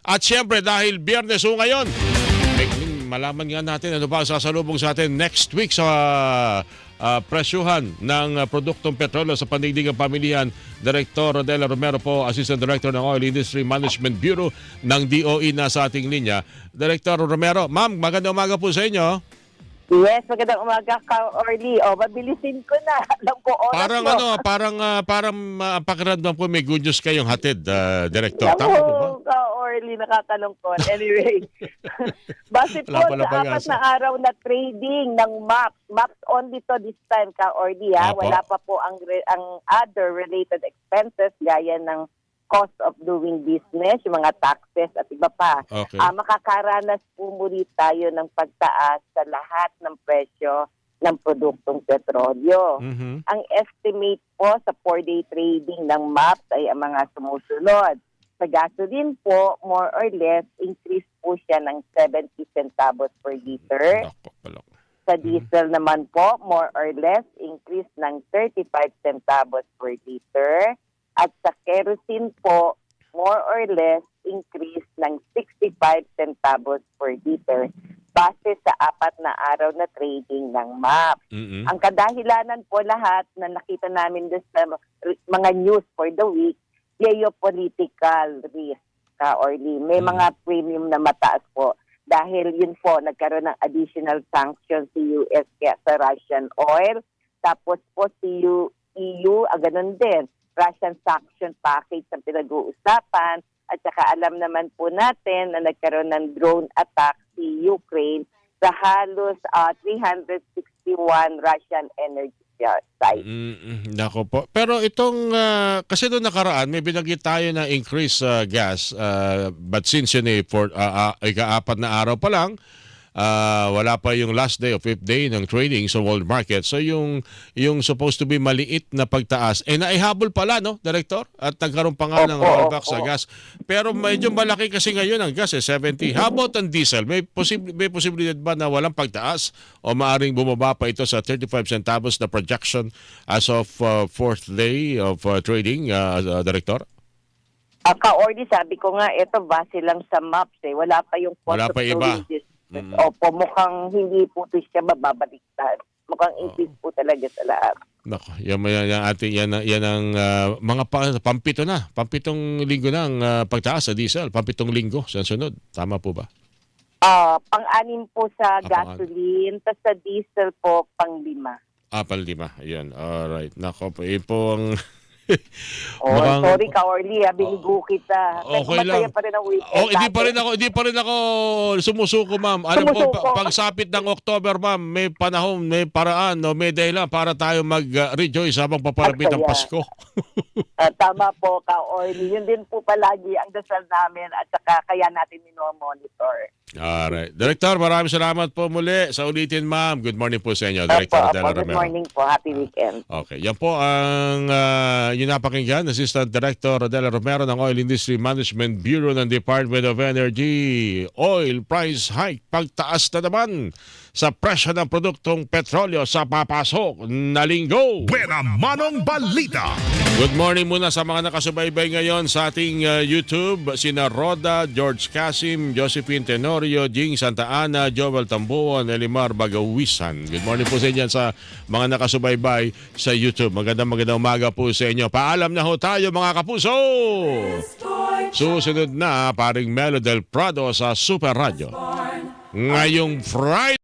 At siyempre dahil biyernes ho ngayon, Megling, malaman nga natin ano ba ang sasalubong sa atin next week sa ah, presyuhan ng ah, produktong petrolyo sa panindigang pamilihan. Director Rodela Romero po, Assistant Director ng Oil Industry Management Bureau ng DOE na sa ating linya. Director Romero, ma'am, magandang umaga po sa inyo. Yes, magandang umaga ka, Orly. O, mabilisin ko na. Alam ko oras Parang mo. ano, parang ah, parang uh, pakiramdam po may good news kayong hatid, ah, Director. Tama po ba? Orly, nakakalungkot. Anyway, base po sa apat na araw na trading ng MAPS. MAPS only to this time, ka, Orly. Ha? Apo. Wala pa po ang, ang other related expenses gaya ng cost of doing business, yung mga taxes at iba pa. Okay. Ah, makakaranas po muli tayo ng pagtaas sa lahat ng presyo ng produktong petrolyo. Mhm. Ang estimate po sa four-day trading ng MAPS ay ang mga sumusunod. Sa gasoline po, more or less, increase po siya ng 70 centavos per liter. Sa diesel naman po, more or less, increase ng 35 centavos per liter. At sa kerosene po, more or less, increase ng 65 centavos per liter base sa apat na araw na trading ng MAP. Mhm. Ang kadahilanan po lahat na nakita namin sa mga news for the week, geopolitical risk ka Orly. May Mm. mga premium na mataas po dahil yun po nagkaroon ng additional sanctions si US kaya sa Russian oil. Tapos po si EU, ah, ganun din. Russian sanction package ang pinag-uusapan. At saka alam naman po natin na nagkaroon ng drone attack si Ukraine sa halos ah, 361 Russian energy sites. Mm, nako po. Pero itong, ah, kasi doon nakaraan, may binanggit tayo na increase sa gas. ah, but since yun eh, for, ah, ah, ika-apat na araw pa lang, ah, wala pa yung last day o fifth day ng trading sa world market. So yung, yung supposed to be maliit na pagtaas, eh naihabol pala, no, Director? At nagkaroon pa nga ng rollback sa gas. Pero medyo malaki kasi ngayon ang gas, eh, 70. How about ang diesel? May, posib- may posibilidad ba na walang pagtaas o maaring bumaba pa ito sa 35 centavos na projection as of uh, fourth day of uh, trading, uh, uh, Director? Uh, ka-ordi, sabi ko nga, ito base lang sa maps eh. Wala pa yung cost Wala of pa iba. doing business. Mm. Opo, mukhang hindi po ito siya mababaliktad. Mukhang increase po talaga sa lahat. Nako, yan, yan, yan, ating, yan, yan ang uh, mga pa, pampito na. Pampitong linggo na ang uh, pagtaas sa diesel. Pampitong linggo sa sunod. Tama po ba? Ah, pang-anim po sa Ah, gasoline, tapos sa diesel po pang-lima. Apal lima. Ayan. Alright. Nako po. Po ang... Oh, Mukhang- sorry ka, Orly, ah, binigo kita. Okay Pero masaya lang. pa rin ang weekend. Oh, hindi pa rin ako, hindi pa rin ako sumusuko, ma'am. Alam ko, Sumusuko. pa- pagsapit ng October, ma'am, may panahon, may paraan, no, may dahilan para tayo mag-rejoice habang papalapit ang saya. Pasko. Ah, tama po, ka, Orly. Yun din po palagi ang dasal namin at saka kaya natin minomonitor. Alright. Director, maraming salamat po muli sa ulitin, ma'am. Good morning po sa inyo, Director opo, good Romero. morning po. Happy weekend. Okay. Yan po ang uh, yun napakinggan, Assistant Director Rodela Romero ng Oil Industry Management Bureau ng Department of Energy. Oil price hike, pagtaas na naman sa presyo ng produktong petrolyo sa papasok na linggo. Buena Manong Balita. Good morning muna sa mga nakasubaybay ngayon sa ating uh, YouTube. Sina Roda, George Casim, Josephine Tenorio, Jing Santa Ana, Joel Tambuon, Elimar Bagawisan. Good morning po sa inyo sa mga nakasubaybay sa YouTube. Magandang magandang umaga po sa inyo. Paalam na ho tayo mga kapuso! Susunod na paring Melo del Prado sa Super Radio. Ngayong Friday.